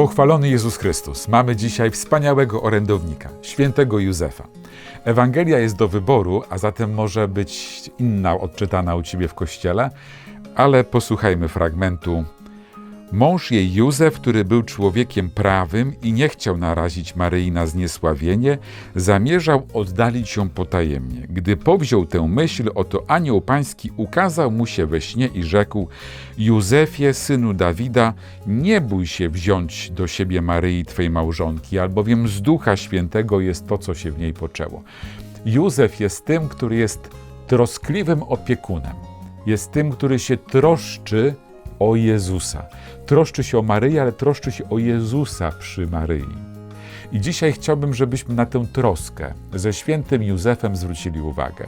Pochwalony Jezus Chrystus. Mamy dzisiaj wspaniałego orędownika, świętego Józefa. Ewangelia jest do wyboru, a zatem może być inna odczytana u ciebie w kościele, ale posłuchajmy fragmentu. Mąż jej Józef, który był człowiekiem prawym i nie chciał narazić Maryi na zniesławienie, zamierzał oddalić ją potajemnie. Gdy powziął tę myśl, oto anioł pański ukazał mu się we śnie i rzekł: Józefie, synu Dawida, nie bój się wziąć do siebie Maryi, twej małżonki, albowiem z Ducha Świętego jest to, co się w niej poczęło. Józef jest tym, który jest troskliwym opiekunem. Jest tym, który się troszczy o Jezusa. Troszczy się o Maryję, ale troszczy się o Jezusa przy Maryi. I dzisiaj chciałbym, żebyśmy na tę troskę ze świętym Józefem zwrócili uwagę.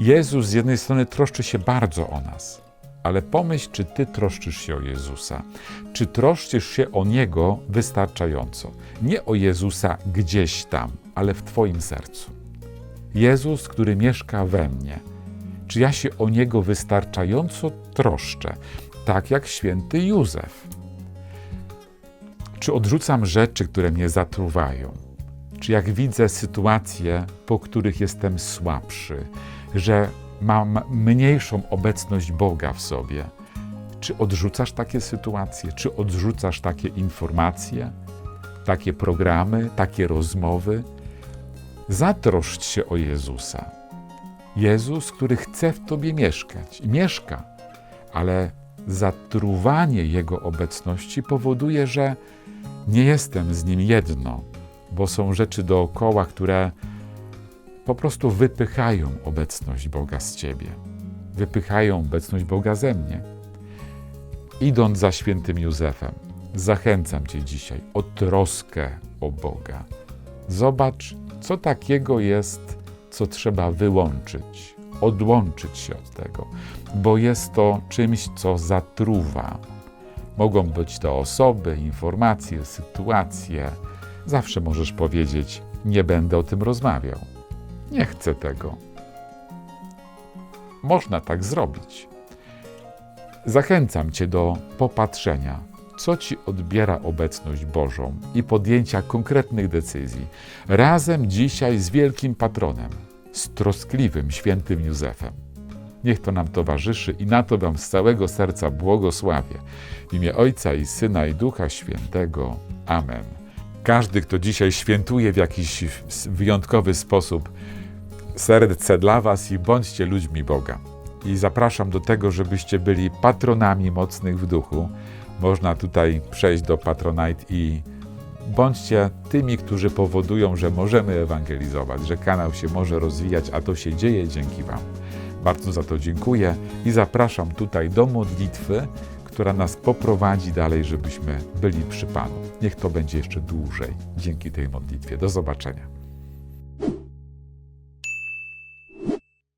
Jezus z jednej strony troszczy się bardzo o nas, ale pomyśl, czy ty troszczysz się o Jezusa. Czy troszczysz się o Niego wystarczająco? Nie o Jezusa gdzieś tam, ale w Twoim sercu. Jezus, który mieszka we mnie. Czy ja się o Niego wystarczająco troszczę? Tak jak święty Józef? Czy odrzucam rzeczy, które mnie zatruwają? Czy jak widzę sytuacje, po których jestem słabszy, że mam mniejszą obecność Boga w sobie? Czy odrzucasz takie sytuacje? Czy odrzucasz takie informacje, takie programy, takie rozmowy? Zatroszcz się o Jezusa. Jezus, który chce w tobie mieszkać i mieszka, ale zatruwanie Jego obecności powoduje, że nie jestem z Nim jedno, bo są rzeczy dookoła, które po prostu wypychają obecność Boga z Ciebie, wypychają obecność Boga ze mnie. Idąc za świętym Józefem, zachęcam Cię dzisiaj o troskę o Boga. Zobacz, co takiego jest, co trzeba wyłączyć, odłączyć się od tego, bo jest to czymś, co zatruwa. Mogą być to osoby, informacje, sytuacje. Zawsze możesz powiedzieć: Nie będę o tym rozmawiał. Nie chcę tego. Można tak zrobić. Zachęcam Cię do popatrzenia, co Ci odbiera obecność Bożą i podjęcia konkretnych decyzji. Razem dzisiaj z wielkim patronem, z troskliwym świętym Józefem. Niech to nam towarzyszy i na to Wam z całego serca błogosławię. W imię Ojca i Syna i Ducha Świętego. Amen. Każdy, kto dzisiaj świętuje w jakiś wyjątkowy sposób, serce dla Was i bądźcie ludźmi Boga. I zapraszam do tego, żebyście byli patronami mocnych w duchu. Można tutaj przejść do Patronite i bądźcie tymi, którzy powodują, że możemy ewangelizować, że kanał się może rozwijać, a to się dzieje dzięki Wam. Bardzo za to dziękuję i zapraszam tutaj do modlitwy, która nas poprowadzi dalej, żebyśmy byli przy Panu. Niech to będzie jeszcze dłużej dzięki tej modlitwie. Do zobaczenia.